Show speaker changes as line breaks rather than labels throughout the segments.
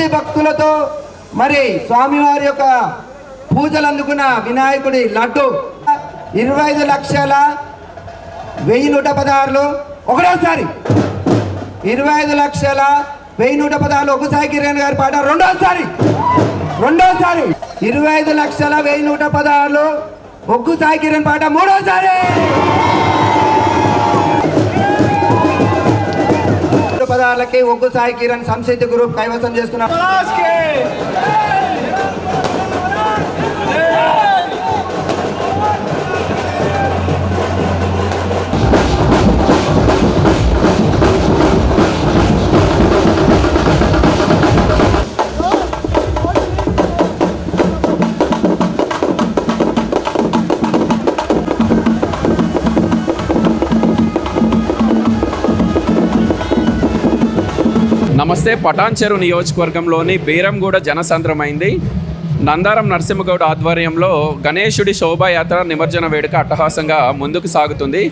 మంది భక్తులతో మరి స్వామివారి యొక్క పూజలు అందుకున్న వినాయకుడి లడ్డు. ఇరవై ఐదు లక్షల వెయ్యి నూట పదహారులు ఒకటోసారి. ఇరవై ఐదు లక్షల వెయ్యి నూట పదహారులు ఒకసారి కిరణ్ గారి పాట రెండోసారి. రెండోసారి. ఇరవై ఐదు లక్షల వెయ్యి నూట పదహారులు ఒగ్గు సాయి కిరణ్ పాట మూడోసారి. పదహారులకి ఒగ్గు సాయి కిరణ్ సంస్కృతి గ్రూప్ కైవసం చేసుకున్నారు
నమస్తే పటాన్చెరు నియోజకవర్గంలోని బీరంగూడ జనసంద్రమైంది. నందారం నరసింహగౌడ్ ఆధ్వర్యంలో గణేశుడి శోభాయాత్ర నిమజ్జన వేడుక అట్టహాసంగా ముందుకు సాగుతుంది.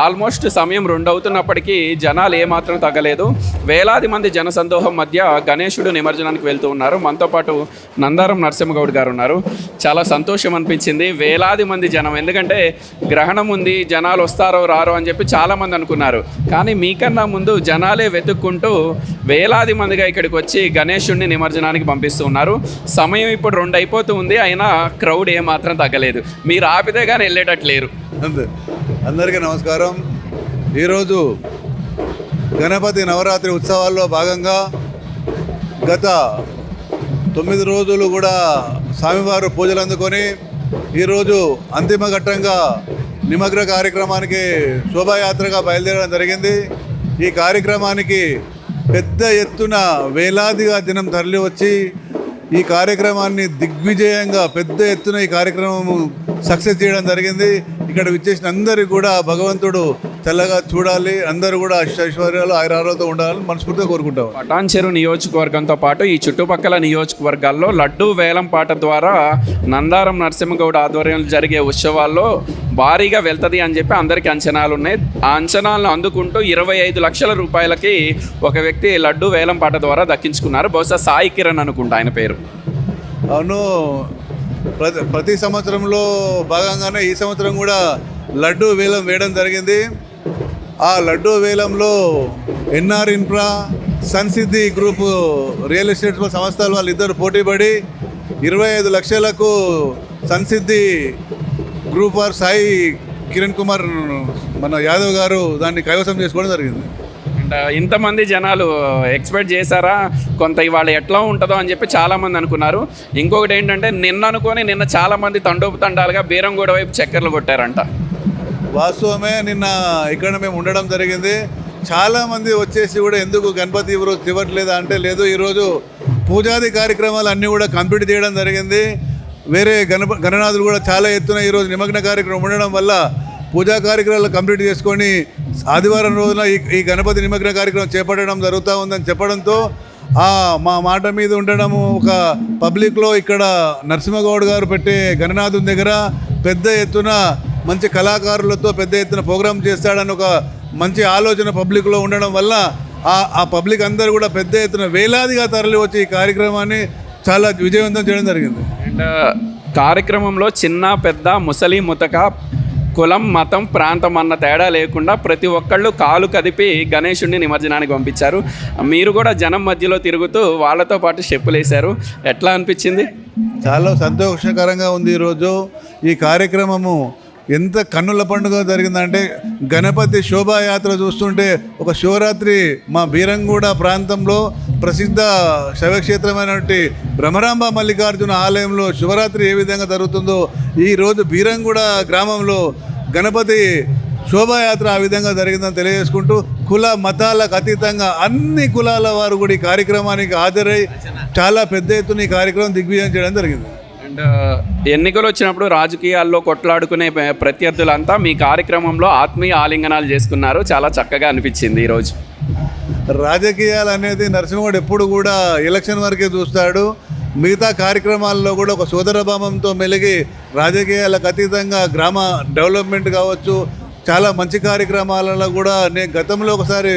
ఆల్మోస్ట్ సమయం రెండవుతున్నప్పటికీ జనాలు ఏమాత్రం తగ్గలేదు. వేలాది మంది జనసందోహం మధ్య గణేశుడు నిమజ్జనానికి వెళ్తూ ఉన్నారు. మనతో పాటు నందారం నరసింహగౌడ్ గారు ఉన్నారు. చాలా సంతోషం అనిపించింది. వేలాది మంది జనం ఎందుకంటే గ్రహణం ఉంది జనాలు వస్తారో రారో అని చెప్పి చాలామంది అనుకున్నారు. కానీ మీకన్నా ముందు జనాలే వెతుక్కుంటూ వేలాది మందిగా ఇక్కడికి వచ్చి గణేశుడిని నిమజ్జనానికి పంపిస్తూ ఉన్నారు. సమయం ఇప్పుడు రెండు అయిపోతూ ఉంది అయినా క్రౌడ్ ఏమాత్రం తగ్గలేదు. మీరు ఆపితే కానీ వెళ్ళేటట్లేరు
అంతే. అందరికీ నమస్కారం. ఈరోజు గణపతి నవరాత్రి ఉత్సవాల్లో భాగంగా గత తొమ్మిది రోజులు కూడా స్వామివారు పూజలు అందుకొని ఈరోజు అంతిమ ఘట్టంగా నిమగ్న కార్యక్రమానికి శోభాయాత్రగా బయలుదేరడం జరిగింది. ఈ కార్యక్రమానికి పెద్ద ఎత్తున వేలాదిగా దినం తరలి వచ్చి ఈ కార్యక్రమాన్ని దిగ్విజయంగా పెద్ద ఎత్తున ఈ కార్యక్రమం సక్సెస్ చేయడం జరిగింది. ఇక్కడ విచ్చేసిన అందరికీ కూడా భగవంతుడు చల్లగా చూడాలి. అందరూ కూడా అష్టైశ్వర్యాలు ఆయురాలతో ఉండాలని మనస్ఫూర్తిగా కోరుకుంటాం.
పటాన్చెరు నియోజకవర్గంతో పాటు ఈ చుట్టుపక్కల నియోజకవర్గాల్లో లడ్డూ వేలం పాట ద్వారా నందారం నరసింహగౌడ్ ఆధ్వర్యంలో జరిగే ఉత్సవాల్లో భారీగా వెళ్తుంది అని చెప్పి అందరికీ అంచనాలు ఉన్నాయి ఆ అంచనాలను అందుకుంటూ ఇరవై ఐదు లక్షల రూపాయలకి ఒక వ్యక్తి లడ్డూ వేలం పాట ద్వారా దక్కించుకున్నారు. బహుశా సాయి కిరణ్ అనుకుంటా ఆయన పేరు.
అవును. ప్రతి ప్రతి సంవత్సరంలో భాగంగానే ఈ సంవత్సరం కూడా లడ్డు వేలం వేయడం జరిగింది. ఆ లడ్డు వేలంలో NR infra Sansiddhi group real estate సంస్థలు వాళ్ళిద్దరు పోటీపడి ఇరవై ఐదు లక్షలకు సన్సిద్ధి గ్రూప్ వార్ సాయి కిరణ్ కుమార్ మన యాదవ్ గారు దాన్ని కైవసం చేసుకోవడం జరిగింది.
ఇంతమంది జనాలు ఎక్స్పెక్ట్ చేశారా కొంత ఇవాళ ఎట్లా ఉంటుందో అని చెప్పి చాలామంది అనుకున్నారు. ఇంకొకటి ఏంటంటే నిన్న అనుకొని నిన్న చాలామంది తండోపు తండాలుగా బీరంగూడ వైపు చక్కెరలు కొట్టారంట.
వాస్తవమే నిన్న ఇక్కడ మేము ఉండడం జరిగింది. చాలామంది వచ్చేసి కూడా ఎందుకు గణపతి ఈరోజు తివ్వట్లేదు అంటే లేదు ఈరోజు పూజాది కార్యక్రమాలు అన్నీ కూడా కంప్లీట్ చేయడం జరిగింది. వేరే గణప గణనాథులు కూడా చాలా ఎత్తున ఈరోజు నిమగ్న కార్యక్రమం ఉండడం వల్ల పూజా కార్యక్రమాలు కంప్లీట్ చేసుకొని ఆదివారం రోజున ఈ ఈ గణపతి నిమగ్న కార్యక్రమం చేపట్టడం జరుగుతూ ఉందని చెప్పడంతో మా మాట మీద ఉండడము ఒక పబ్లిక్లో ఇక్కడ నరసింహగౌడ్ గారు పెట్టే గణనాథుని దగ్గర పెద్ద ఎత్తున మంచి కళాకారులతో పెద్ద ఎత్తున ప్రోగ్రామ్ చేస్తాడని ఒక మంచి ఆలోచన పబ్లిక్లో ఉండడం వల్ల ఆ ఆ పబ్లిక్ అందరూ కూడా పెద్ద ఎత్తున వేలాదిగా తరలి వచ్చి ఈ కార్యక్రమాన్ని చాలా విజయవంతం చేయడం జరిగింది.
అండ్ కార్యక్రమంలో చిన్న పెద్ద ముసలి ముతక కులం మతం ప్రాంతం అన్న తేడా లేకుండా ప్రతి ఒక్కళ్ళు కాలు కదిపి గణేశుడిని నిమజ్జనానికి పంపించారు. మీరు కూడా జనం మధ్యలో తిరుగుతూ వాళ్ళతో పాటు స్టెప్పులు వేశారు. ఎట్లా అనిపించింది?
చాలా సంతోషకరంగా ఉంది ఈరోజు ఈ కార్యక్రమము. ఎంత కన్నుల పండుగ జరిగిందంటే గణపతి శోభాయాత్ర చూస్తుంటే ఒక శివరాత్రి మా బీరంగూడ ప్రాంతంలో ప్రసిద్ధ శైవక్షేత్రమైనటువంటి భ్రమరాంబ మల్లికార్జున ఆలయంలో శివరాత్రి ఏ విధంగా జరుగుతుందో ఈరోజు బీరంగూడ గ్రామంలో గణపతి శోభాయాత్ర ఆ విధంగా జరిగిందని తెలియజేసుకుంటూ కుల మతాలకు అతీతంగా అన్ని కులాల వారు కూడా ఈ కార్యక్రమానికి హాజరై చాలా పెద్ద ఎత్తున ఈ కార్యక్రమం దిగ్విజయం చేయడం జరిగింది.
అండ్ ఎన్నికలు వచ్చినప్పుడు రాజకీయాల్లో కొట్లాడుకునే ప్రత్యర్థులంతా మీ కార్యక్రమంలో ఆత్మీయ ఆలింగనాలు చేసుకున్నారు. చాలా చక్కగా అనిపించింది ఈరోజు
రాజకీయాలు అనేది నరసింహుడు ఎప్పుడు కూడా ఎలక్షన్ వరకే చూస్తాడు. మిగతా కార్యక్రమాల్లో కూడా ఒక సోదరభావంతో మెలిగి రాజకీయాలకు అతీతంగా గ్రామ డెవలప్మెంట్ కావచ్చు చాలా మంచి కార్యక్రమాలలో కూడా నేను గతంలో ఒకసారి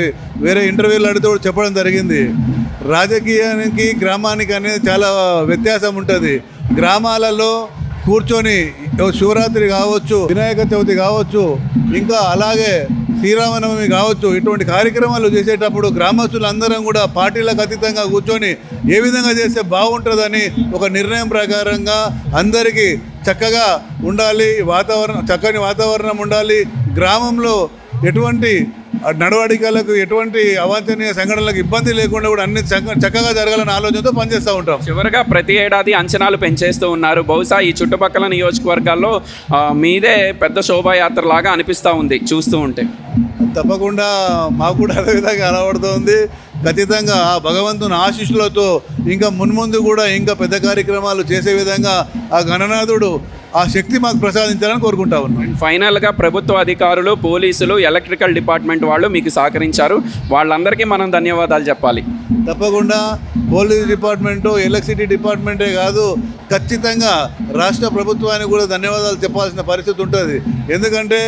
వేరే ఇంటర్వ్యూలు అడిగితే చెప్పడం జరిగింది. రాజకీయానికి గ్రామానికి అనేది చాలా వ్యత్యాసం ఉంటుంది. గ్రామాలలో కూర్చొని శివరాత్రి కావచ్చు వినాయక చవితి కావచ్చు ఇంకా అలాగే శ్రీరామనవమి కావచ్చు ఇటువంటి కార్యక్రమాలు చేసేటప్పుడు గ్రామస్తులందరం కూడా పార్టీలకు అతీతంగా కూర్చొని ఏ విధంగా చేస్తే బాగుంటుందని ఒక నిర్ణయం ప్రకారంగా అందరికీ చక్కగా ఉండాలి వాతావరణం చక్కని వాతావరణం ఉండాలి గ్రామంలో ఎటువంటి నడవడికలకు ఎటువంటి అవాంఛనీయ సంఘటనలకు ఇబ్బంది లేకుండా కూడా అన్ని చక్క- చక్కగా జరగాలనే ఆలోచనతో పనిచేస్తూ ఉంటాం.
చివరగా ప్రతి ఏడాది అంచనాలు పెంచేస్తూ ఉన్నారు. బహుశా ఈ చుట్టుపక్కల నియోజకవర్గాల్లో మీదే పెద్ద శోభాయాత్ర లాగా అనిపిస్తూ ఉంది చూస్తూ ఉంటే.
తప్పకుండా మాకు కూడా అదే విధంగా కనబడుతుంది ఖచ్చితంగా ఆ భగవంతుని ఆశీస్సులతో ఇంకా మున్ముందు కూడా ఇంకా పెద్ద కార్యక్రమాలు చేసే విధంగా ఆ గణనాథుడు ఆ శక్తి మాకు ప్రసాదించాలని కోరుకుంటా ఉన్నాం.
ఫైనల్గా ప్రభుత్వ అధికారులు పోలీసులు ఎలక్ట్రికల్ డిపార్ట్మెంట్ వాళ్ళు మీకు సహకరించారు. వాళ్ళందరికీ మనం ధన్యవాదాలు చెప్పాలి.
తప్పకుండా పోలీస్ డిపార్ట్మెంటు ఎలక్ట్రిసిటీ డిపార్ట్మెంటే కాదు ఖచ్చితంగా రాష్ట్ర ప్రభుత్వానికి కూడా ధన్యవాదాలు చెప్పాల్సిన పరిస్థితి ఉంటుంది. ఎందుకంటే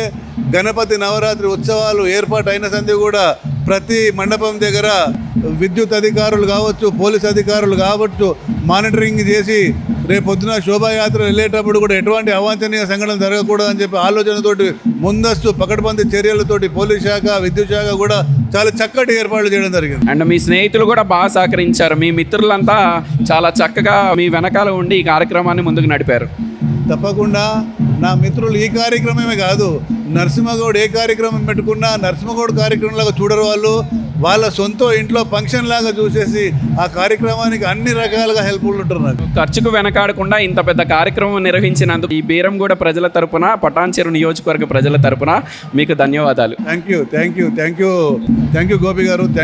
గణపతి నవరాత్రి ఉత్సవాలు ఏర్పాటు అయిన సంది కూడా ప్రతి మండపం దగ్గర విద్యుత్ అధికారులు కావచ్చు పోలీస్ అధికారులు కావచ్చు మానిటరింగ్ చేసి రేపు పొద్దున శోభాయాత్ర వెళ్ళేటప్పుడు కూడా ఎటువంటి అవాంఛనీయ సంఘటన జరగకూడదని చెప్పి ఆలోచనతోటి ముందస్తు పకడ్బందీ చర్యలతోటి పోలీస్ శాఖ విద్యుత్ శాఖ కూడా చాలా చక్కటి ఏర్పాట్లు చేయడం జరిగింది.
అండ్ మీ స్నేహితులు కూడా బాగా సహకరించారు. మీ మిత్రులంతా చాలా చక్కగా మీ వెనకాల ఉండి ఈ కార్యక్రమాన్ని ముందుకు నడిపారు.
తప్పకుండా నా మిత్రులు ఈ కార్యక్రమమే కాదు నరసింహగౌడ్ ఏ కార్యక్రమం పెట్టుకున్నా నరసింహగౌడ్ కార్యక్రమంలాగా చూడరు వాళ్ళు. వాళ్ళ సొంత ఇంట్లో ఫంక్షన్ లాగా చూసేసి ఆ కార్యక్రమానికి అన్ని రకాలుగా హెల్ప్ఫుల్ ఉంటారు నాకు.
ఖర్చుకు వెనకాడకుండా ఇంత పెద్ద కార్యక్రమం నిర్వహించినందుకు ఈ బీరంగూడ ప్రజల తరపున పటాన్చెరు నియోజకవర్గ ప్రజల తరపున మీకు ధన్యవాదాలు.
Thank you thank you thank you thank you Gopi garu. Thank